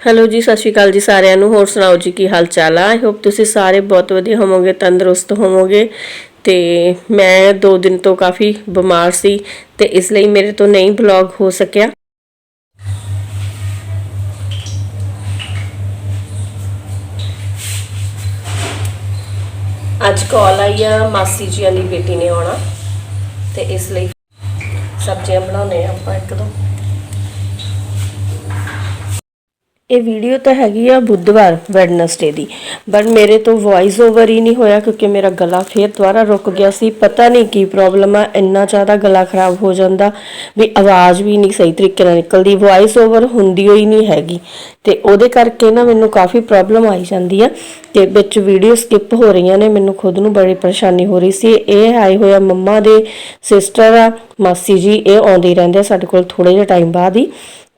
Hello ਜੀ, ਸਤਿ ਸ਼੍ਰੀ ਅਕਾਲ ਜੀ ਸਾਰਿਆਂ ਨੂੰ। ਹੋਰ ਸੁਣਾਓ ਜੀ, ਕੀ ਹਾਲ ਚਾਲ ਆ? ਆਈ ਹੋਪ ਤੁਸੀਂ ਸਾਰੇ ਬਹੁਤ ਵਧੀਆ ਹੋਵੋਗੇ, ਤੰਦਰੁਸਤ ਹੋਵੋਗੇ। ਤੇ ਮੈਂ 2 ਦਿਨ ਤੋਂ ਕਾਫੀ ਬਿਮਾਰ ਸੀ ਤੇ ਇਸ ਲਈ ਮੇਰੇ ਤੋਂ ਨਹੀਂ ਬਲੌਗ ਹੋ ਸਕਿਆ। ਅੱਜ ਕਾਲ ਆਈ ਆ ਮਾਸੀ ਜੀ ਦੀ ਬੇਟੀ ਨੇ ਆਉਣਾ ਤੇ ਇਸ ਲਈ ਸਬਜ਼ੀਆਂ ਬਣਾਉਣੇ ਆਪਾਂ ਇੱਕ ਦੋ। ਇਹ ਵੀਡੀਓ ਤਾਂ ਹੈਗੀ ਆ ਬੁੱਧਵਾਰ ਵੈਡਨਸਡੇ ਦੀ। ਬਟ ਮੇਰੇ ਤੋਂ ਵੌਇਸ ਓਵਰ ਹੀ ਨਹੀਂ ਹੋਇਆ ਕਿਉਂਕਿ ਮੇਰਾ ਗਲਾ ਫੇਰ ਦੁਬਾਰਾ ਰੁਕ ਗਿਆ ਸੀ। ਪਤਾ ਨਹੀਂ ਕੀ ਪ੍ਰੋਬਲਮ ਆ, ਇੰਨਾ ਜ਼ਿਆਦਾ ਗਲਾ ਖਰਾਬ ਹੋ ਜਾਂਦਾ ਵੀ ਆਵਾਜ਼ ਵੀ ਨਹੀਂ ਸਹੀ ਤਰੀਕੇ ਨਾਲ ਨਿਕਲਦੀ। ਵੌਇਸ ਓਵਰ ਹੁੰਦੀ ਹੋਈ ਨਹੀਂ ਹੈਗੀ। ਤੇ ਉਹਦੇ ਕਰਕੇ ਨਾ ਮੈਨੂੰ ਕਾਫੀ ਪ੍ਰੋਬਲਮ ਆਈ ਜਾਂਦੀ ਆ ਤੇ ਵਿੱਚ ਵੀਡੀਓ ਸਕਿਪ ਹੋ ਰਹੀਆਂ ਨੇ। ਮੈਨੂੰ ਖੁਦ ਨੂੰ ਬੜੀ ਪਰੇਸ਼ਾਨੀ ਹੋ ਰਹੀ ਸੀ। ਇਹ ਆਏ ਹੋਇਆ ਮੰਮਾ ਦੇ ਸਿਸਟਰ ਆ, ਮਾਸੀ ਜੀ, ਇਹ ਆਉਂਦੇ ਰਹਿੰਦੇ ਆ ਸਾਡੇ ਕੋਲ ਥੋੜੇ ਜਿਹਾ ਟਾਈਮ ਬਾਅਦ ਹੀ।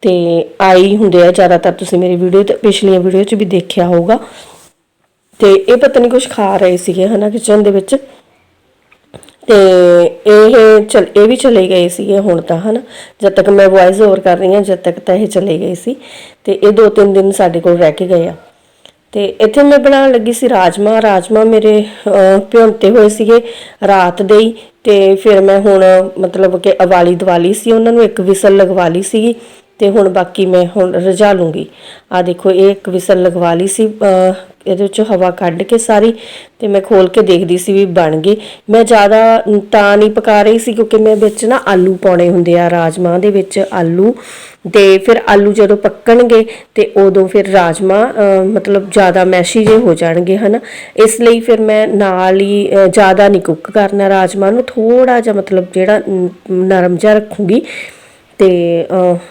ਤੇ ਆਈ ਹੁੰਦੇ ਆ ਜ਼ਿਆਦਾਤਰ ਤੁਸੀਂ ਮੇਰੀ ਵੀਡੀਓ ਤੇ ਪਿਛਲੀਆਂ ਵੀਡੀਓ 'ਚ ਵੀ ਦੇਖਿਆ ਹੋਊਗਾ। ਤੇ ਇਹ ਪਤਾ ਨਹੀਂ ਕੁਝ ਖਾ ਰਹੇ ਸੀਗੇ ਹਨਾ ਕਿਚਨ ਦੇ ਵਿੱਚ। ਤੇ ਇਹ ਚਲ ਇਹ ਵੀ ਚਲੇ ਗਏ ਸੀਗੇ ਹੁਣ ਤਾਂ ਹਨਾ। ਜਦ ਤੱਕ ਮੈਂ ਵੌਇਸ ਓਵਰ ਕਰ ਰਹੀ ਹਾਂ ਜਦ ਤੱਕ ਤਾਂ ਇਹ ਚਲੇ ਗਏ ਸੀ। ਤੇ ਇਹ ਦੋ ਤਿੰਨ ਦਿਨ ਸਾਡੇ ਕੋਲ ਰਹਿ ਕੇ ਗਏ ਆ। ਤੇ ਇੱਥੇ ਮੈਂ ਬਣਾਉਣ ਲੱਗੀ ਸੀ ਰਾਜਮਾ। ਰਾਜਮਾ ਮੇਰੇ ਅਹ, ਭਿਉਂਤੇ ਹੋਏ ਸੀਗੇ ਰਾਤ ਦੇ ਹੀ। ਤੇ ਫਿਰ ਮੈਂ ਹੁਣ ਮਤਲਬ ਕਿ ਅਵਾਲੀ ਦਵਾਲੀ ਸੀ। ਉਹਨਾਂ ਨੂੰ ਇੱਕ ਵਿਸਲ ਲਗਵਾ ਲਈ ਸੀਗੀ। ਤੇ ਹੁਣ ਬਾਕੀ ਮੈਂ ਹੁਣ ਰਜਾ ਲੂੰਗੀ। ਆ ਦੇਖੋ, ਇਹ ਇੱਕ ਵਿਸਲ ਲਗਵਾ ਲਈ ਸੀ। ਇਹਦੇ ਵਿੱਚੋਂ ਹਵਾ ਕੱਢ ਕੇ ਸਾਰੀ ਤੇ ਮੈਂ ਖੋਲ ਕੇ ਦੇਖਦੀ ਸੀ ਵੀ ਬਣ ਗਈ। ਮੈਂ ਜ਼ਿਆਦਾ ਤਾਂ ਨਹੀਂ ਪਕਾ ਰਹੀ ਸੀ ਕਿਉਂਕਿ ਮੈਂ ਵਿੱਚ ਨਾ ਆਲੂ ਪਾਉਣੇ ਹੁੰਦੇ ਆ ਰਾਜਮਾ ਦੇ ਵਿੱਚ ਆਲੂ। ਤੇ ਫਿਰ ਆਲੂ ਜਦੋਂ ਪੱਕਣਗੇ ਤੇ ਉਦੋਂ ਫਿਰ ਰਾਜਮਾ ਮਤਲਬ ਜ਼ਿਆਦਾ ਮੈਸ਼ੀ ਜੇ ਹੋ ਜਾਣਗੇ, ਹਨਾ। ਇਸ ਲਈ ਫਿਰ ਮੈਂ ਨਾਲ ਹੀ ਜ਼ਿਆਦਾ ਨਹੀਂ ਕੁੱਕ ਕਰਨਾ ਰਾਜਮਾ ਨੂੰ। ਥੋੜਾ ਜਿਹਾ ਮਤਲਬ ਜਿਹੜਾ ਨਰਮ ਜਿਹਾ ਰੱਖੂੰਗੀ। ਤੇ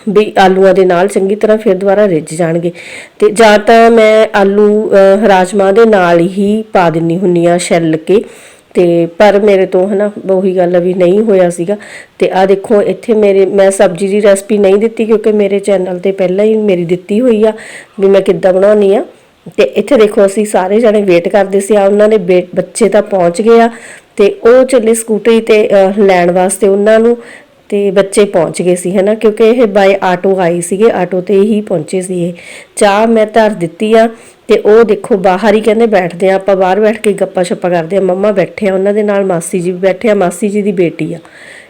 ਵੀ ਆਲੂਆਂ ਦੇ ਨਾਲ ਚੰਗੀ ਤਰ੍ਹਾਂ ਫਿਰ ਦੁਬਾਰਾ ਰਿੱਝ ਜਾਣਗੇ। ਤੇ ਜਾਂ ਤਾਂ ਮੈਂ ਆਲੂ ਅਹ, ਰਾਜਮਾ ਦੇ ਨਾਲ ਹੀ ਪਾ ਦਿੰਨੀ ਹੁੰਨੀ ਆ ਛਿੱਲ ਕੇ। ਤੇ ਪਰ ਮੇਰੇ ਤੋਂ ਹਨਾ ਉਹੀ ਗੱਲ ਵੀ ਨਹੀਂ ਹੋਇਆ ਸੀਗਾ। ਤੇ ਆ ਦੇਖੋ ਇੱਥੇ ਮੇਰੇ ਮੈਂ ਸਬਜ਼ੀ ਦੀ ਰੈਸਪੀ ਨਹੀਂ ਦਿੱਤੀ ਕਿਉਂਕਿ ਮੇਰੇ ਚੈਨਲ ਤੇ ਪਹਿਲਾਂ ਹੀ ਮੇਰੀ ਦਿੱਤੀ ਹੋਈ ਆ ਵੀ ਮੈਂ ਕਿੱਦਾਂ ਬਣਾਉਣੀ ਆ। ਤੇ ਇੱਥੇ ਦੇਖੋ ਅਸੀਂ ਸਾਰੇ ਜਣੇ ਵੇਟ ਕਰਦੇ ਸੀ ਆ ਉਹਨਾਂ ਦੇ ਬੇ- ਬੱਚੇ ਤਾਂ ਪਹੁੰਚ ਗਏ ਆ। ਤੇ ਉਹ ਚੱਲੇ ਸਕੂਟਰੀ ਤੇ ਲੈਣ ਵਾਸਤੇ ਉਹਨਾਂ ਨੂੰ ਤੇ ਬੱਚੇ ਪਹੁੰਚ ਗਏ ਸੀ, ਹਨਾ? ਕਿਉਂਕਿ ਇਹ ਬਾਈ ਆਟੋ ਆਈ ਸੀਗੇ ਆਟੋ ਤੇ ਹੀ ਪਹੁੰਚੇ ਸੀ ਇਹ। ਚਾਹ ਮੈਂ ਧਰ ਦਿੱਤੀ ਆ ਤੇ ਉਹ ਦੇਖੋ ਬਾਹਰ ਹੀ ਕਹਿੰਦੇ ਬੈਠਦੇ ਆ, ਆਪਾਂ ਬਾਹਰ ਬੈਠ ਕੇ ਗੱਪਾਂ ਛੱਪਾਂ ਕਰਦੇ ਆ। ਮੰਮਾ ਬੈਠੇ ਆ, ਉਹਨਾਂ ਦੇ ਨਾਲ ਮਾਸੀ ਜੀ ਵੀ ਬੈਠੇ ਆ, ਮਾਸੀ ਜੀ ਦੀ ਬੇਟੀ ਆ।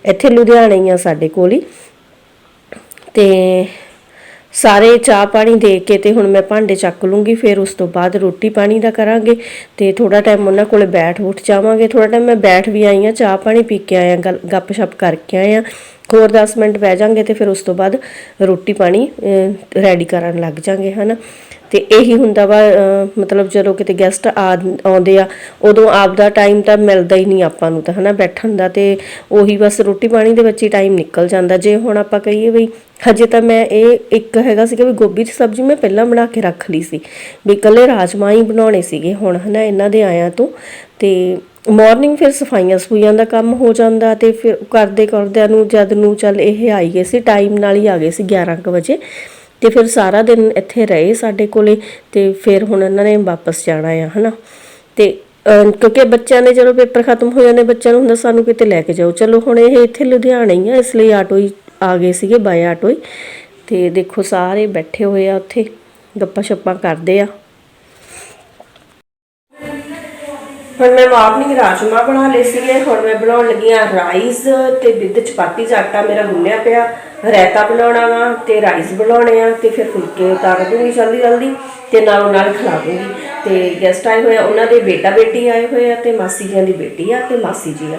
ਇੱਥੇ ਲੁਧਿਆਣੇ ਹੀ ਆ ਸਾਡੇ ਕੋਲ ਹੀ। ਤੇ ਸਾਰੇ ਚਾਹ ਪਾਣੀ ਦੇ ਕੇ ਤੇ ਹੁਣ ਮੈਂ ਭਾਂਡੇ ਚੱਕ ਲੂੰਗੀ, ਫਿਰ ਉਸ ਤੋਂ ਬਾਅਦ ਰੋਟੀ ਪਾਣੀ ਦਾ ਕਰਾਂਗੇ ਤੇ ਥੋੜਾ ਟਾਈਮ ਉਹਨਾਂ ਕੋਲੇ ਬੈਠ ਉੱਠ ਜਾਵਾਂਗੇ। ਥੋੜਾ ਟਾਈਮ ਮੈਂ ਬੈਠ ਵੀ ਆਈ ਆ ਚਾਹ ਪਾਣੀ ਪੀ ਕੇ ਆਇਆ ਆ ਗੱਪ ਸ਼ੱਪ ਕਰਕੇ ਆਇਆ ਹੋਰ 10 ਮਿੰਟ ਬਹਿ ਜਾਾਂਗੇ ਤੇ ਫਿਰ ਉਸ ਤੋਂ ਬਾਅਦ ਰੋਟੀ ਪਾਣੀ ਰੈਡੀ ਕਰਨ ਲੱਗ ਜਾਾਂਗੇ, ਹਨਾ? ਤੇ ਇਹੀ ਹੁੰਦਾ ਵਾ ਮਤਲਬ ਜਦੋਂ ਕਿਤੇ ਗੈਸਟ ਆਉਂਦੇ ਆ, ਉਦੋਂ ਆਪ ਦਾ ਟਾਈਮ ਤਾਂ ਮਿਲਦਾ ਹੀ ਨਹੀਂ ਆਪਾਂ ਨੂੰ ਤਾਂ, ਹਨਾ, ਬੈਠਣ ਦਾ ਤੇ ਉਹੀ ਬਸ ਰੋਟੀ ਪਾਣੀ ਦੇ ਵਿੱਚ ਹੀ ਟਾਈਮ ਨਿਕਲ ਜਾਂਦਾ। ਜੇ ਹੁਣ ਆਪਾਂ ਕਹੀਏ ਵੀ ਹਜੇ ਤਾਂ ਮੈਂ ਇਹ ਇੱਕ ਹੈਗਾ ਸੀਗਾ ਵੀ ਗੋਭੀ ਦੀ ਸਬਜ਼ੀ ਮੈਂ ਪਹਿਲਾਂ ਬਣਾ ਕੇ ਰੱਖ ਲਈ ਸੀ, ਵੀ ਇਕੱਲੇ ਰਾਜਮਾ ਹੀ ਬਣਾਉਣੇ ਸੀਗੇ, ਹੁਣ, ਹਨਾ, ਇਹਨਾਂ ਦੇ ਆਇਆਂ ਤੋਂ। ਤੇ ਮਾਰਨਿੰਗ ਫਿਰ ਸਫਾਈਆਂ ਸਫੂਈਆਂ ਦਾ ਕੰਮ ਹੋ ਜਾਂਦਾ ਤੇ ਫਿਰ ਕਰਦੇ ਕਰਦਿਆਂ ਨੂੰ ਜਦ ਨੂੰ ਚੱਲ ਇਹ ਆਈ ਗਏ ਸੀ ਟਾਈਮ ਨਾਲ ਹੀ ਆ ਗਏ ਸੀ 11 ਕੁ ਵਜੇ। ਤੇ ਫਿਰ ਸਾਰਾ ਦਿਨ ਇੱਥੇ ਰਹੇ ਸਾਡੇ ਕੋਲੇ ਤੇ ਫਿਰ ਹੁਣ ਇਹਨਾਂ ਨੇ ਵਾਪਸ ਜਾਣਾ ਆ ਹਨਾ? ਤੇ ਅਹ, ਕਿਉਂਕਿ ਬੱਚਿਆਂ ਨੇ ਜਦੋਂ ਪੇਪਰ ਖਤਮ ਹੋ ਜਾਂਦੇ ਬੱਚਿਆਂ ਨੂੰ ਹੁੰਦਾ ਸਾਨੂੰ ਕਿਤੇ ਲੈ ਕੇ ਜਾਓ। ਚਲੋ ਹੁਣ ਇਹ ਇੱਥੇ ਲੁਧਿਆਣੇ ਹੀ ਆ ਇਸ ਲਈ ਆਟੋ ਹੀ ਆ ਗਏ ਸੀਗੇ ਬਾਏ ਆਟੋ ਹੀ। ਤੇ ਦੇਖੋ ਸਾਰੇ ਬੈਠੇ ਹੋਏ ਆ ਉੱਥੇ ਗੱਪਾਂ ਸ਼ੱਪਾਂ ਕਰਦੇ ਆ। ਹੁਣ ਮੈਂ ਮਾਰਨਿੰਗ ਰਾਜਮਾ ਬਣਾ ਲਏ ਸੀਗੇ, ਹੁਣ ਮੈਂ ਬਣਾਉਣ ਲੱਗੀ ਆ ਰਾਈਸ ਤੇ ਵਿਦ ਚਪਾਤੀ ਦਾ ਆਟਾ ਮੇਰਾ ਗੁੰਨਿਆ ਪਿਆ। ਰਾਇਤਾ ਬਣਾਉਣਾ ਵਾ ਤੇ ਰਾਈਸ ਬਣਾਉਣੇ ਆ ਤੇ ਫਿਰ ਫੁਲਕੇ ਉਤਾਰ ਦੂੰਗੀ ਜਲਦੀ ਜਲਦੀ ਤੇ ਨਾਲੋਂ ਨਾਲ ਖਿਲਾ ਦੂੰਗੀ। ਤੇ ਗੈਸਟ ਆਏ ਹੋਏ ਆ, ਉਹਨਾਂ ਦੇ ਬੇਟਾ ਬੇਟੀ ਆਏ ਹੋਏ ਆ ਤੇ ਮਾਸੀ ਜੀਆਂ ਦੀ ਬੇਟੀ ਆ ਤੇ ਮਾਸੀ ਜੀ ਆ।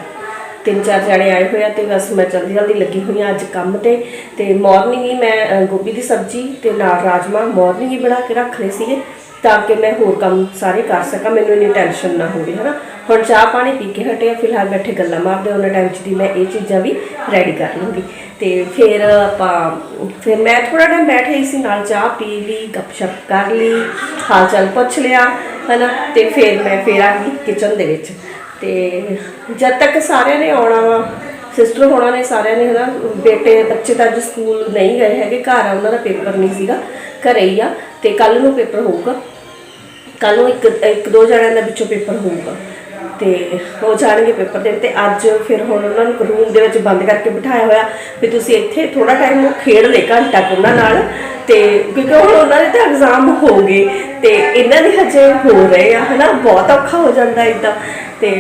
ਤਿੰਨ ਚਾਰ ਜਣੇ ਆਏ ਹੋਏ ਆ ਤੇ ਬਸ ਮੈਂ ਜਲਦੀ ਜਲਦੀ ਲੱਗੀ ਹੋਈ ਆ ਅੱਜ ਕੰਮ ਤੇ। ਤੇ ਮਾਰਨਿੰਗ ਹੀ ਮੈਂ ਗੋਭੀ ਦੀ ਸਬਜ਼ੀ ਤੇ ਨਾਲ ਰਾਜਮਾ ਮਾਰਨਿੰਗ ਹੀ ਬਣਾ ਕੇ ਰੱਖ ਲਏ ਸੀਗੇ। ਤਾਂ ਕਿ ਮੈਂ ਹੋਰ ਕੰਮ ਸਾਰੇ ਕਰ ਸਕਾਂ, ਮੈਨੂੰ ਇੰਨੀ ਟੈਨਸ਼ਨ ਨਾ ਹੋਵੇ, ਹਨਾ? ਹੁਣ ਚਾਹ ਪਾਣੀ ਪੀ ਕੇ ਹਟੇ ਫਿਲਹਾਲ ਬੈਠੇ ਗੱਲਾਂ ਮਾਰਦੇ ਉਹਨਾਂ ਟਾਈਮ 'ਚ ਦੀ ਮੈਂ ਇਹ ਚੀਜ਼ਾਂ ਵੀ ਰੈਡੀ ਕਰ ਲੂੰਗੀ। ਤੇ ਫਿਰ ਆਪਾਂ, ਫਿਰ ਮੈਂ ਥੋੜਾ ਟਾਈਮ ਬੈਠੇ ਹੀ ਸੀ, ਨਾਲ ਚਾਹ ਪੀ ਲਈ, ਗੱਪਸ਼ਪ ਕਰ ਲਈ ਹਾਲ ਚਾਲ ਪੁੱਛ ਲਿਆ, ਹਨਾ? ਤੇ ਫਿਰ ਮੈਂ ਫੇਰ ਆ ਗਈ ਕਿਚਨ ਦੇ ਵਿੱਚ। ਤੇ ਜਦ ਤੱਕ ਸਾਰਿਆਂ ਨੇ ਆਉਣਾ ਵਾ ਸਿਸਟਰ ਹੋਣਾ ਨੇ ਸਾਰਿਆਂ ਨੇ, ਹਨਾ? ਬੇਟੇ, ਬੱਚੇ ਤਾਂ ਅੱਜ ਸਕੂਲ ਨਹੀਂ ਗਏ ਹੈਗੇ, ਘਰ ਆ, ਉਹਨਾਂ ਦਾ ਪੇਪਰ ਨਹੀਂ ਸੀਗਾ। ਘਰੇ ਹੀ ਆ ਤੇ ਕੱਲ ਨੂੰ ਪੇਪਰ ਹੋਊਗਾ। ਕੱਲ ਨੂੰ ਇੱਕ ਇੱਕ ਦੋ ਜਣਿਆਂ ਦਾ ਵਿੱਚੋਂ ਪੇਪਰ ਹੋਊਗਾ। ਤੇ ਹੋ ਜਾਣਗੇ ਪੇਪਰ ਦੇ ਤੇ ਅੱਜ ਫਿਰ ਹੁਣ ਉਹਨਾਂ ਨੂੰ ਰੂਮ ਦੇ ਵਿੱਚ ਬੰਦ ਕਰਕੇ ਬਿਠਾਇਆ ਹੋਇਆ ਵੀ ਤੁਸੀਂ ਇੱਥੇ ਥੋੜਾ ਟਾਈਮ ਉਹ ਖੇਡ ਲੈ ਘੰਟਾ ਕੁ ਉਹਨਾਂ ਨਾਲ। ਤੇ ਕਿਉਂਕਿ ਹੁਣ ਉਹਨਾਂ ਦੇ ਤਾਂ ਐਗਜ਼ਾਮ ਹੋ ਗਏ ਤੇ ਇਹਨਾਂ ਦੇ ਹਜੇ ਹੋ ਰਹੇ ਆ, ਹਨਾ? ਬਹੁਤ ਔਖਾ ਹੋ ਜਾਂਦਾ ਇਦਾਂ ਤੇ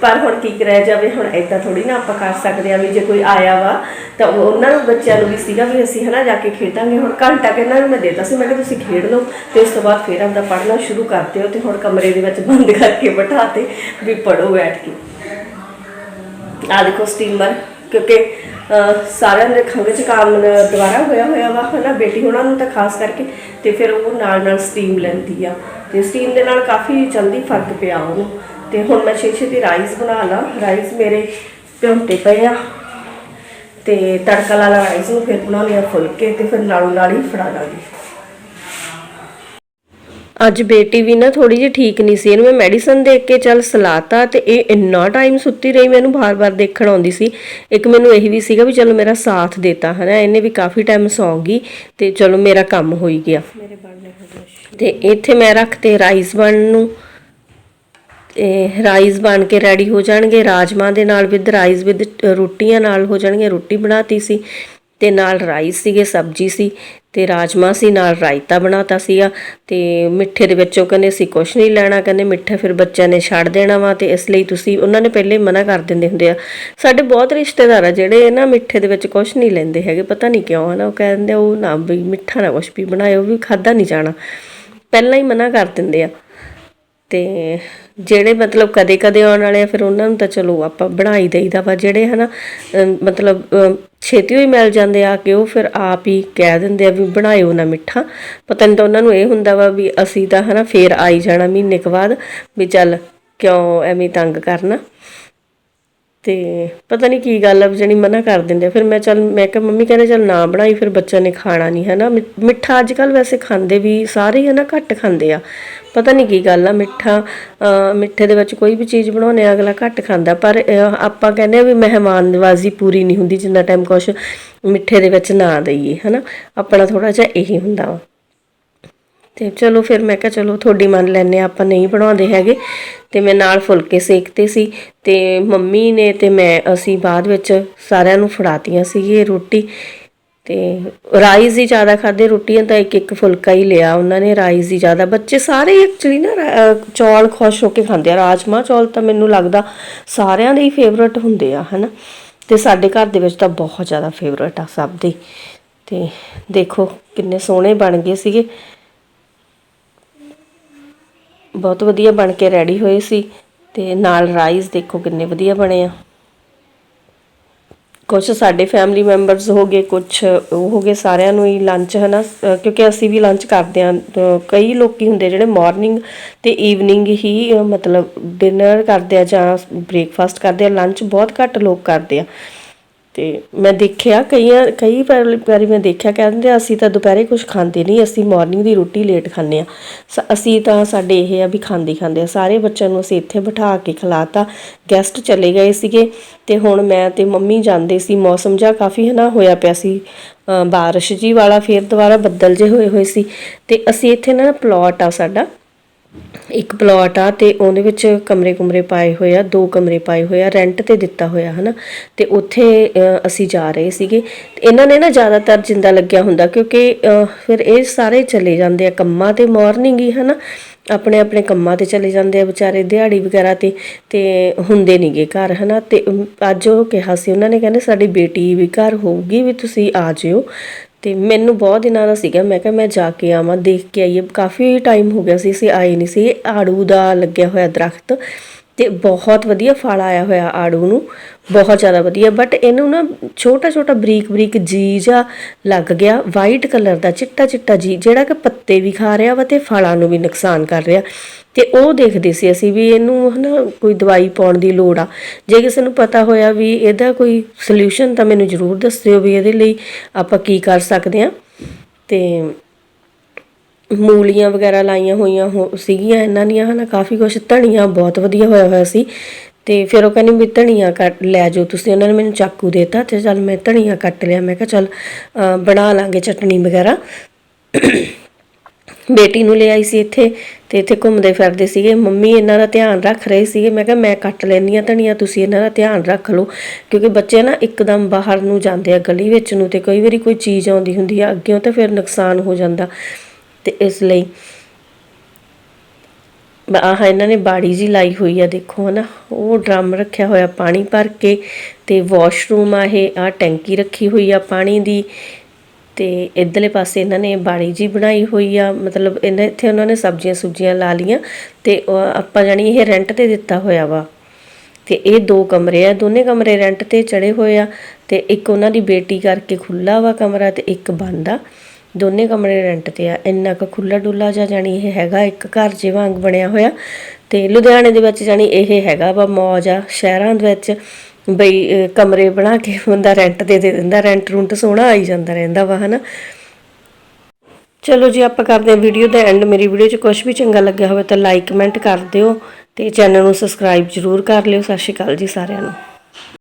ਪਰ ਹੁਣ ਕੀ ਕਰਿਆ ਜਾਵੇ, ਹੁਣ ਇਦਾਂ ਥੋੜੀ ਨਾ ਆਪਾਂ ਕਰ ਸਕਦੇ ਆ ਵੀ ਜੇ ਕੋਈ ਆਇਆ ਵਾ, ਤਾਂ ਉਹਨਾਂ ਨੂੰ, ਬੱਚਿਆਂ ਨੂੰ ਵੀ ਸੀਗਾ ਵੀ ਅਸੀਂ ਹਨਾ ਜਾ ਕੇ ਖੇਡਾਂਗੇ, ਹੁਣ ਘੰਟਾ ਕਿ ਇਹਨਾਂ ਨੂੰ ਮੈਂ ਦੇਤਾ ਸੀ, ਮੈਂ ਕਿਹਾ ਤੁਸੀਂ ਖੇਡ ਲਓ ਤੇ ਉਸ ਤੋਂ ਬਾਅਦ ਫਿਰ ਆਪਦਾ ਪੜ੍ਹਨਾ ਸ਼ੁਰੂ ਕਰ ਦਿਓ ਤੇ ਹੁਣ ਕਮਰੇ ਦੇ ਵਿੱਚ ਬੰਦ ਕਰਕੇ ਬਿਠਾ ਤੇ ਵੀ ਪੜੋ ਬੈਠ ਕੇ। ਆ ਦੇਖੋ ਸਟੀਮਰ ਕਿਉਂਕਿ ਸਾਰਿਆਂ ਦੇ ਖੰਘ ਚ ਕੰਮ ਦੁਬਾਰਾ ਹੋਇਆ ਹੋਇਆ ਵਾ, ਹਨਾ ਬੇਟੀ ਉਹਨਾਂ ਨੂੰ ਤਾਂ ਖਾਸ ਕਰਕੇ, ਤੇ ਫਿਰ ਉਹ ਨਾਲ ਨਾਲ ਸਟੀਮ ਲੈਂਦੀ ਆ। ਤੇ ਸਟੀਮ ਦੇ ਨਾਲ ਕਾਫੀ ਜਲਦੀ ਫ਼ਰਕ ਪਿਆ ਉਹਨੂੰ। ਤੇ ਹੁਣ ਮੈਂ ਛੇ ਛੇ ਦੀ ਰਾਈਸ ਬਣਾ ਲਾ। ਰਾਈਸ ਮੇਰੇ ਭਿਉਂਤੇ ਪਏ ਆ। ਤੇ ਤੜਕਾ ਲਾ ਲਾ ਰਾਈਸ ਨੂੰ ਫਿਰ ਬਣਾਉਣੇ ਆ ਫੁਲਕੇ ਤੇ ਫਿਰ ਨਾਲੋਂ ਨਾਲ ਹੀ ਫੜਾ ਦਾਂਗੀ। ਅੱਜ ਬੇਟੀ ਵੀ ਨਾ ਥੋੜੀ ਜਿਹੀ ਠੀਕ ਨਹੀਂ ਸੀ। ਇਹਨੂੰ ਮੈਂ ਮੈਡੀਸਨ ਦੇ ਕੇ ਚੱਲ ਸਲਾਤਾ ਤੇ ਇਹ ਇੰਨਾ ਟਾਈਮ ਸੁੱਤੀ ਰਹੀ ਮੈਨੂੰ ਬਾਰ-ਬਾਰ ਦੇਖਣ ਆਉਂਦੀ ਸੀ। ਇੱਕ ਮੈਨੂੰ ਇਹ ਵੀ ਸੀਗਾ ਵੀ ਚਲੋ ਮੇਰਾ ਸਾਥ ਦੇਤਾ ਹਨਾ? ਇਹਨੇ ਵੀ ਕਾਫੀ ਟਾਈਮ ਸੌਂਗੀ ਤੇ ਚਲੋ ਮੇਰਾ ਕੰਮ ਹੋ ਹੀ ਗਿਆ। ਮੇਰੇ ਬਣਨੇ ਤੇ ਇੱਥੇ ਮੈਂ ਰੱਖਤੇ ਰਾਈਸ ਬਣਨ ਨੂੰ। ਤੇ ਰਾਈਸ ਬਣ ਕੇ ਰੈਡੀ ਹੋ ਜਾਣਗੇ। ਰਾਜਮਾ ਦੇ ਨਾਲ ਵਿਦ ਰਾਈਸ, ਵਿਦ ਰੋਟੀਆਂ ਨਾਲ ਹੋ ਜਾਣਗੇ ਰੋਟੀ ਬਣਾਤੀ ਸੀ ਤੇ ਨਾਲ ਰਾਈਸ ਸੀਗੇ, ਸਬਜੀ ਸੀ ਤੇ ਰਾਜਮਾ ਸੀ, ਨਾਲ ਰਾਇਤਾ ਬਣਾਤਾ ਸੀਗਾ ਤੇ ਮਿੱਠੇ ਦੇ ਵਿੱਚੋਂ ਕਹਿੰਦੇ ਅਸੀਂ ਕੁਛ ਨਹੀਂ ਲੈਣਾ, ਕਹਿੰਦੇ ਮਿੱਠਾ ਫਿਰ ਬੱਚਿਆਂ ਨੇ ਛੱਡ ਦੇਣਾ ਵਾ ਤੇ ਇਸ ਲਈ ਤੁਸੀਂ ਉਹਨਾਂ ਨੇ ਪਹਿਲੇ ਮਨਾ ਕਰ ਦਿੰਦੇ ਹੁੰਦੇ ਆ। ਸਾਡੇ ਬਹੁਤ ਰਿਸ਼ਤੇਦਾਰ ਆ ਜਿਹੜੇ ਨਾ ਮਿੱਠੇ ਦੇ ਵਿੱਚ ਕੁਛ ਨਹੀਂ ਲੈਂਦੇ ਹੈਗੇ, ਪਤਾ ਨਹੀਂ ਕਿਉਂ ਹਨਾ, ਉਹ ਕਹਿੰਦੇ ਉਹ ਨਾ ਵੀ ਮਿੱਠਾ ਨਾ ਕੁਛ ਵੀ ਬਣਾਇਓ ਵੀ ਖਾਦਾ ਨਹੀਂ ਜਾਣਾ। ਪਹਿਲਾਂ ਹੀ ਮਨਾ ਕਰ ਦਿੰਦੇ ਆ। ਤੇ ਜਿਹੜੇ ਮਤਲਬ ਕਦੇ ਕਦੇ ਆਉਣ ਵਾਲੇ ਆ ਫਿਰ ਉਹਨਾਂ ਨੂੰ ਤਾਂ ਚਲੋ ਆਪਾਂ ਬਣਾਈ ਦੇਈਦਾ ਵਾ ਜਿਹੜੇ ਹਨਾ ਅਮ, ਮਤਲਬ ਛੇਤੀ ਹੋਈ ਮਿਲ ਜਾਂਦੇ ਆ ਕਿ ਉਹ ਫਿਰ ਆਪ ਹੀ ਕਹਿ ਦਿੰਦੇ ਆ ਵੀ ਬਣਾਇਓ ਨਾ ਮਿੱਠਾ। ਪਤਾ ਨਹੀਂ ਤਾਂ ਉਹਨਾਂ ਨੂੰ ਇਹ ਹੁੰਦਾ ਵਾ ਵੀ ਅਸੀਂ ਤਾਂ ਹਨਾ ਫੇਰ ਆਈ ਜਾਣਾ ਮਹੀਨੇ ਕੁ ਬਾਅਦ ਵੀ ਚੱਲ ਕਿਉਂ ਐਵੇਂ ਤੰਗ ਕਰਨਾ। ਤੇ ਪਤਾ ਨਹੀਂ ਕੀ ਗੱਲ ਆ ਵੀ ਜਣੀ ਮਨਾ ਕਰ ਦਿੰਦੇ ਆ। ਫਿਰ ਮੈਂ ਚੱਲ, ਮੈਂ ਕਿਹਾ ਮੰਮੀ ਕਹਿੰਦੇ ਚੱਲ ਨਾ ਬਣਾਈ, ਫਿਰ ਬੱਚਿਆਂ ਨੇ ਖਾਣਾ ਨਹੀਂ ਹੈ ਨਾ ਮਿ- ਮਿੱਠਾ ਅੱਜ ਕੱਲ ਵੈਸੇ ਖਾਂਦੇ ਵੀ ਸਾਰੇ ਹੀ ਹੈ ਨਾ ਘੱਟ ਖਾਂਦੇ ਆ। ਪਤਾ ਨਹੀਂ ਕੀ ਗੱਲ ਆ, ਮਿੱਠਾ ਮਿੱਠੇ ਦੇ ਵਿੱਚ ਕੋਈ ਵੀ ਚੀਜ਼ ਬਣਾਉਣੇ ਆ, ਅਗਲਾ ਘੱਟ ਖਾਂਦਾ। ਪਰ ਆਪਾਂ ਕਹਿੰਦੇ ਆ ਵੀ ਮਹਿਮਾਨ ਨਵਾਜ਼ੀ ਪੂਰੀ ਨਹੀਂ ਹੁੰਦੀ ਜਿੰਨਾ ਟਾਈਮ ਕੁਛ ਮਿੱਠੇ ਦੇ ਵਿੱਚ ਨਾ ਦਈਏ, ਹਨਾ? ਆਪਣਾ ਥੋੜਾ ਜਿਹਾ ਇਹੀ ਹੁੰਦਾ ਵਾ। ਤੇ ਚਲੋ ਫਿਰ ਮੈਂ ਕਿਹਾ ਚਲੋ ਤੁਹਾਡੀ ਮੰਨ ਲੈਨੇ ਆ ਆਪਾਂ ਨਹੀਂ ਬਣਾਉਂਦੇ ਹੈਗੇ। ਤੇ ਮੈਂ ਨਾਲ ਫੁਲਕੇ ਸੇਕਤੇ ਸੀ ਤੇ ਮੰਮੀ ਨੇ ਤੇ ਮੈਂ, ਅਸੀਂ ਬਾਅਦ ਵਿੱਚ ਸਾਰਿਆਂ ਨੂੰ ਫੜਾਤੀਆਂ ਸੀਗੀ ਰੋਟੀ। ਤੇ ਰਾਈਸ ਹੀ ਜ਼ਿਆਦਾ ਖਾਦੇ ਰੋਟੀਆਂ ਤਾਂ ਇੱਕ ਇੱਕ ਫੁਲਕਾ ਹੀ ਲਿਆ ਉਹਨਾਂ ਨੇ, ਰਾਈਸ ਹੀ ਜ਼ਿਆਦਾ। ਬੱਚੇ ਸਾਰੇ ਐਕਚੁਅਲੀ ਨਾ ਚੌਲ ਖੁਸ਼ ਹੋ ਕੇ ਖਾਂਦੇ ਆ। ਰਾਜਮਾ ਚੌਲ ਤਾਂ ਮੈਨੂੰ ਲੱਗਦਾ ਸਾਰਿਆਂ ਦੇ ਹੀ ਫੇਵਰਟ ਹੁੰਦੇ ਆ, ਹਨਾ? ਤੇ ਸਾਡੇ ਘਰ ਦੇ ਵਿੱਚ ਤਾਂ ਬਹੁਤ ਜ਼ਿਆਦਾ ਫੇਵਰਟ ਆ ਸਭ ਦੇ। ਤੇ ਦੇਖੋ ਕਿੰਨੇ ਸੋਹਣੇ ਬਣ ਗਏ ਸੀਗੇ। ਬਹੁਤ ਵਧੀਆ ਬਣ ਕੇ ਰੈਡੀ ਹੋਏ ਸੀ ਤੇ ਨਾਲ ਰਾਈਸ ਦੇਖੋ ਕਿੰਨੇ ਵਧੀਆ ਬਣੇ ਆ। ਕੁਝ ਸਾਡੇ ਫੈਮਿਲੀ ਮੈਂਬਰਸ ਹੋ ਗਏ ਕੁਝ ਉਹ ਹੋ ਗਏ, ਸਾਰਿਆਂ ਨੂੰ ਹੀ ਲੰਚ ਹਨਾ, ਅਹ ਕਿਉਂਕਿ ਅਸੀਂ ਵੀ ਲੰਚ ਕਰਦੇ ਆਂ ਕਈ ਲੋਕੀ ਹੁੰਦੇ ਜਿਹੜੇ ਮਾਰਨਿੰਗ ਤੇ ਈਵਨਿੰਗ ਹੀ ਮਤਲਬ ਡਿਨਰ ਕਰਦੇ ਆ ਜਾਂ ਬ੍ਰੇਕਫਾਸਟ ਕਰਦੇ ਆ ਲੰਚ ਬਹੁਤ ਘੱਟ ਲੋਕ ਕਰਦੇ ਆ। ਤੇ ਮੈਂ ਦੇਖਿਆ ਕਈਆਂ ਕਈ ਵਾਰ- ਵਾਰੀ ਮੈਂ ਦੇਖਿਆ ਕਹਿੰਦੇ ਆ, ਅਸੀਂ ਤਾਂ ਦੁਪਹਿਰੇ ਕੁਝ ਖਾਂਦੇ ਨਹੀਂ ਅਸੀਂ ਮਾਰਨਿੰਗ ਦੀ ਰੋਟੀ ਲੇਟ ਖਾਂਦੇ ਆ ਸ- ਅਸੀਂ ਤਾਂ ਸਾਡੇ ਇਹ ਆ ਵੀ ਖਾਂਦੇ ਹੀ ਖਾਂਦੇ ਆ ਸਾਰੇ ਬੱਚਿਆਂ ਨੂੰ ਅਸੀਂ ਇੱਥੇ ਬਿਠਾ ਕੇ ਖਿਲਾਤਾ ਗੈਸਟ ਚਲੇ ਗਏ ਸੀਗੇ ਤੇ ਹੁਣ ਮੈਂ ਤੇ ਮੰਮੀ ਜਾਂਦੇ ਸੀ ਮੌਸਮ ਜਿਹਾ ਕਾਫੀ ਹਨਾ ਹੋਇਆ ਪਿਆ ਸੀ। ਬਾਰਿਸ਼ ਜੀ ਵਾਲਾ ਫੇਰ ਦੁਬਾਰਾ ਬੱਦਲ ਜੇ ਹੋਏ ਹੋਏ ਸੀ। ਤੇ ਅਸੀਂ ਇੱਥੇ ਨਾ ਪਲਾਟ ਆ ਸਾਡਾ ਇੱਕ ਪਲਾਟ ਆ ਤੇ ਉਹਦੇ ਵਿੱਚ ਕਮਰੇ ਕੁਮਰੇ ਪਾਏ ਹੋਏ ਆ ਦੋ ਕਮਰੇ ਪਾਏ ਹੋਏ ਆ ਰੈਂਟ ਤੇ ਦਿੱਤਾ ਹੋਇਆ ਹਨਾ? ਤੇ ਉੱਥੇ ਅਸੀਂ ਜਾ ਰਹੇ ਸੀਗੇ। ਇਹਨਾਂ ਨੇ ਨਾ ਜ਼ਿਆਦਾਤਰ ਜਿੰਦਾ ਲੱਗਿਆ ਹੁੰਦਾ ਕਿਉਂਕਿ ਫਿਰ ਇਹ ਸਾਰੇ ਚਲੇ ਜਾਂਦੇ ਆ ਕੰਮਾਂ ਤੇ ਮਾਰਨਿੰਗ ਹੀ ਹਨਾ? ਆਪਣੇ ਆਪਣੇ ਕੰਮਾਂ ਤੇ ਚਲੇ ਜਾਂਦੇ ਆ ਵਿਚਾਰੇ ਦਿਹਾੜੀ ਵਗੈਰਾ ਤੇ ਤੇ ਹੁੰਦੇ ਨਹੀਂਗੇ ਘਰ ਹਨਾ? ਤੇ ਅਮ, ਅੱਜ ਉਹ ਕਿਹਾ ਸੀ ਉਹਨਾਂ ਨੇ ਕਹਿੰਦੇ ਸਾਡੀ ਬੇਟੀ ਵੀ ਘਰ ਹੋਊਗੀ ਵੀ ਤੁਸੀਂ ਆ ਜਿਓ। ਤੇ ਮੈਨੂੰ ਬਹੁਤ ਦਿਨਾਂ ਦਾ ਸੀਗਾ। ਮੈਂ ਕਿਹਾ ਮੈਂ ਜਾ ਕੇ ਆਵਾਂ, ਦੇਖ ਕੇ ਆਈਏ। ਕਾਫੀ ਟਾਈਮ ਹੋ ਗਿਆ ਸੀ, ਅਸੀਂ ਆਏ ਨਹੀਂ ਸੀ। ਇਹ ਆੜੂ ਦਾ ਲੱਗਿਆ ਹੋਇਆ ਦਰਖਤ ਤੇ ਬਹੁਤ ਵਧੀਆ ਫਲ ਆਇਆ ਹੋਇਆ ਆੜੂ ਨੂੰ। ਬਹੁਤ ਜ਼ਿਆਦਾ ਵਧੀਆ। ਬਟ ਇਹਨੂੰ ਨਾ ਛੋਟਾ ਛੋਟਾ ਬਰੀਕ ਬਰੀਕ ਜੀ ਜਾ ਲੱਗ ਗਿਆ। ਵਾਈਟ ਕਲਰ ਦਾ, ਚਿੱਟਾ ਚਿੱਟਾ ਜੀ ਜਿਹੜਾ ਕਿ ਪੱਤੇ ਵੀ ਖਾ ਰਿਹਾ ਵਾ ਤੇ ਫਲਾਂ ਨੂੰ ਵੀ ਨੁਕਸਾਨ ਕਰ ਰਿਹਾ। ਤੇ ਉਹ ਦੇਖਦੇ ਸੀ ਅਸੀਂ ਵੀ ਇਹਨੂੰ ਹਨਾ ਕੋਈ ਦਵਾਈ ਪਾਉਣ ਦੀ ਲੋੜ ਆ। ਜੇ ਕਿਸੇ ਨੂੰ ਪਤਾ ਹੋਇਆ ਵੀ ਇਹਦਾ ਕੋਈ ਸੋਲੂਸ਼ਨ ਤਾਂ ਮੈਨੂੰ ਜ਼ਰੂਰ ਦੱਸਿਓ ਵੀ ਇਹਦੇ ਲਈ ਆਪਾਂ ਕੀ ਕਰ ਸਕਦੇ ਆ। ਤੇ ਮੂਲੀਆਂ ਵਗੈਰਾ ਲਾਈਆਂ ਹੋਈਆਂ ਹੋ, ਸੀਗੀਆਂ ਇਹਨਾਂ ਦੀਆਂ ਹਨਾ, ਕਾਫੀ ਕੁਛ ਧਨੀਆ ਬਹੁਤ ਵਧੀਆ ਹੋਇਆ ਹੋਇਆ ਸੀ। ਤੇ ਫਿਰ ਉਹ ਕਹਿੰਦੀ ਵੀ ਧਨੀਆ ਕੱਟ, ਲੈ ਜਾਓ ਤੁਸੀਂ, ਉਹਨਾਂ ਨੇ ਮੈਨੂੰ ਚਾਕੂ ਦੇਤਾ ਤੇ ਚੱਲ ਮੈਂ ਧਨੀਆ ਕੱਟ ਲਿਆ, ਮੈਂ ਕਿਹਾ ਚੱਲ ਬਣਾ ਲਾਂਗੇ ਚਟਨੀ ਵਗੈਰਾ। ਬੇਟੀ ਨੂੰ ਲੈ ਆਈ ਸੀ ਇੱਥੇ ਤੇ ਇੱਥੇ ਘੁੰਮਦੇ ਫਿਰਦੇ ਸੀਗੇ। ਮੰਮੀ ਇਹਨਾਂ ਦਾ ਧਿਆਨ ਰੱਖ ਰਹੇ ਸੀਗੇ। ਮੈਂ ਕਿਹਾ, ਮੈਂ ਕੱਟ ਲੈਂਦੀ ਆ ਧਨੀਆ, ਤੁਸੀਂ ਇਹਨਾਂ ਦਾ ਧਿਆਨ ਰੱਖ ਲਓ। ਕਿਉਂਕਿ ਬੱਚੇ ਨਾ ਇੱਕਦਮ ਬਾਹਰ ਨੂੰ ਜਾਂਦੇ ਆ ਗਲੀ ਵਿੱਚ ਨੂੰ ਤੇ ਕਈ ਵਾਰੀ ਕੋਈ ਚੀਜ਼ ਆਉਂਦੀ ਹੁੰਦੀ ਆ, ਅੱਗਿਓਂ ਤਾਂ ਫਿਰ ਨੁਕਸਾਨ ਹੋ ਜਾਂਦਾ। ਤੇ ਇਸ ਲਈ ਆਹ ਇਹਨਾਂ ਨੇ ਬਾੜੀ ਜੀ ਲਾਈ ਹੋਈ ਆ, ਦੇਖੋ ਹਨਾ। ਉਹ ਡਰਮ ਰੱਖਿਆ ਹੋਇਆ ਪਾਣੀ ਭਰ ਕੇ ਤੇ ਵਾਸ਼ਰੂਮ ਆ ਇਹ। ਆ ਟੈਂਕੀ ਰੱਖੀ ਹੋਈ ਆ ਪਾਣੀ ਦੀ। ਤੇ ਇਧਰਲੇ ਪਾਸੇ ਇਹਨਾਂ ਨੇ ਬਾੜੀ ਜੀ ਬਣਾਈ ਹੋਈ ਆ, ਮਤਲਬ ਇਹਨਾਂ ਇੱਥੇ ਉਹਨਾਂ ਨੇ ਸਬਜ਼ੀਆਂ ਸੁਬਜ਼ੀਆਂ ਲਾ ਲੀਆਂ ਤੇ ਆਪਾਂ ਜਾਣੀ ਇਹ ਰੈਂਟ ਤੇ ਦਿੱਤਾ ਹੋਇਆ ਵਾ। ਤੇ ਇਹ ਦੋ ਕਮਰੇ ਆ, ਦੋਨੇ ਕਮਰੇ ਰੈਂਟ ਤੇ ਚੜੇ ਹੋਏ ਆ ਤੇ ਇੱਕ ਉਹਨਾਂ ਦੀ ਬੇਟੀ ਕਰਕੇ ਖੁੱਲਾ ਵਾ ਕਮਰਾ ਤੇ ਇੱਕ ਬੰਦ ਆ। ਦੋਨੇ ਕਮਰੇ ਰੈਂਟ ਤੇ ਆ, ਇੰਨਾ ਕੁ ਖੁੱਲਾ ਡੁੱਲਾ ਜਿਹਾ ਜਾਣੀ ਇਹ ਹੈਗਾ, ਇੱਕ ਘਰ ਜੇ ਵਾਂਗ ਬਣਿਆ ਹੋਇਆ। ਤੇ ਲੁਧਿਆਣੇ ਦੇ ਵਿੱਚ ਜਾਣੀ ਇਹ ਹੈਗਾ ਵਾ ਮੌਜ ਆ, ਸ਼ਹਿਰਾਂ ਦੇ ਵਿੱਚ ਬਈ ਕਮਰੇ ਬਣਾ ਕੇ ਬੰਦਾ ਰੈਂਟ ਦੇ ਦੇ ਦਿੰਦਾ ਰੈਂਟ ਰੂੰਟ ਸੋਹਣਾ ਆਈ ਜਾਂਦਾ ਰਹਿੰਦਾ ਵਾ, ਹਨਾ? ਚਲੋ ਜੀ, ਆਪਾਂ ਕਰਦੇ ਹਾਂ ਵੀਡੀਓ ਦਾ ਐਂਡ ਮੇਰੀ ਵੀਡੀਓ 'ਚ ਕੁਝ ਵੀ ਚੰਗਾ ਲੱਗਿਆ ਹੋਵੇ ਤਾਂ ਲਾਈਕ ਕਮੈਂਟ ਕਰ ਦਿਓ ਤੇ ਚੈਨਲ ਨੂੰ ਸਬਸਕ੍ਰਾਈਬ ਜ਼ਰੂਰ ਕਰ ਲਿਓ। ਸਤਿ ਸ਼੍ਰੀ ਅਕਾਲ ਜੀ ਸਾਰਿਆਂ ਨੂੰ।